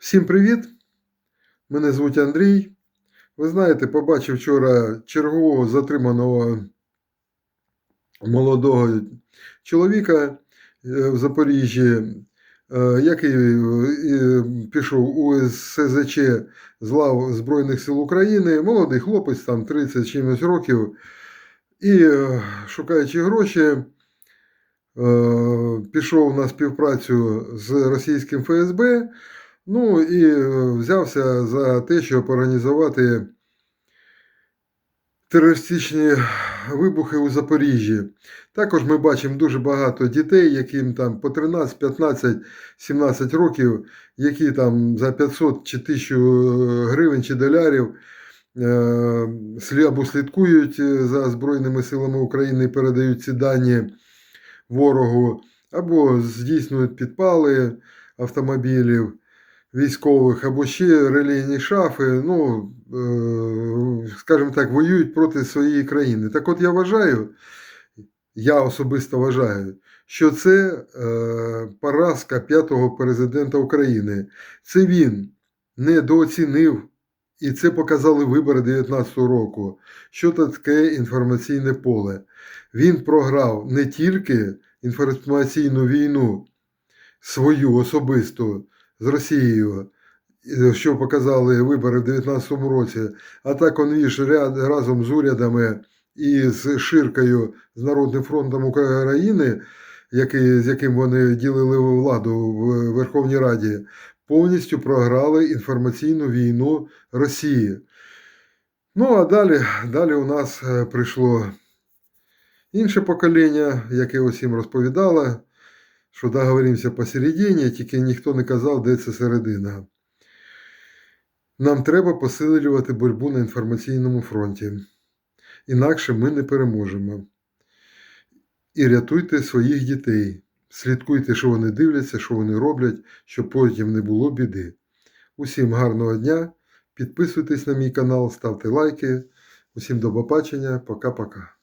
Всім привіт! Мене звуть Андрій. Ви знаєте, побачив вчора чергового затриманого молодого чоловіка е, в Запоріжжі, е, який е, пішов у СЗЧ з лав Збройних сил України. Молодий хлопець, там 30 чимось років, і шукаючи гроші, пішов на співпрацю з російським ФСБ. Ну і е, взявся за те, щоб організувати терористичні вибухи у Запоріжжі. Також ми бачимо дуже багато дітей, яким там по 13, 15, 17 років, які там за 500 чи 1000 гривень чи долярів е, або слідкують е, за Збройними силами України і передають ці дані ворогу, або здійснюють підпали автомобілів військових, або ще релігійні шафи, ну, е, скажімо так, воюють проти своєї країни. Так от я вважаю, я особисто вважаю, що це е, поразка п'ятого президента України. Це він недооцінив, і це показали вибори 2019 року. Що таке інформаційне поле? Він програв не тільки інформаційну війну свою особисту з Росією, що показали вибори в 2019 році, а так он віж ряд разом з урядами і з Ширкою, з Народним фронтом України, який, з яким вони ділили владу в Верховній Раді, повністю програли інформаційну війну Росії. Ну, а далі, далі у нас е, прийшло інше покоління, яке усім розповідало, що договоримося посередині, тільки ніхто не казав, де це середина. Нам треба посилювати боротьбу на інформаційному фронті. Інакше ми не переможемо. І рятуйте своїх дітей. Слідкуйте, що вони дивляться, що вони роблять, щоб потім не було біди. Усім гарного дня. Підписуйтесь на мій канал, ставте лайки. Усім до побачення. Пока-пока.